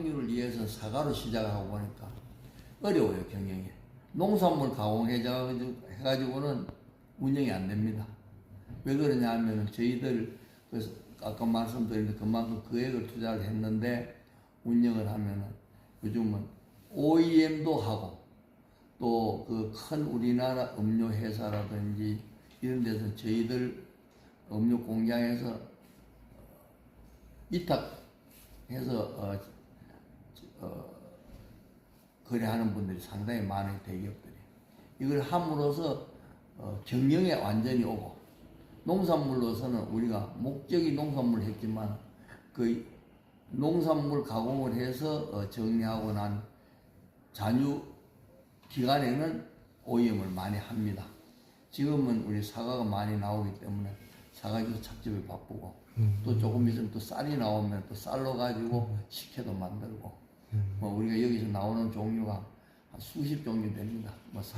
확률을 위해서 사과로 시작하고 보니까 어려워요 경영이. 농산물 가공해가지고는 운영이 안 됩니다. 왜 그러냐 하면은 저희들 그래서 아까 말씀드린 그만큼 금액을 투자를 했는데 운영을 하면은 요즘은 OEM도 하고 또 그 큰 우리나라 음료 회사라든지 이런 데서 저희들 음료 공장에서 어, 어, 거래하는 분들이 상당히 많은 대기업들이 이걸 함으로써 어, 경영에 완전히 오고 농산물로서는 우리가 목적이 농산물을 했지만 그 농산물 가공을 해서 어, 정리하고 난 잔유 기간에는 오염을 많이 합니다. 지금은 우리 사과가 많이 나오기 때문에 사과주스 착즙에 바쁘고 또 조금 있으면 또 쌀이 나오면 또 쌀로 가지고 식혜도 만들고 뭐 우리가 여기서 나오는 종류가 한 수십 종류 됩니다. 뭐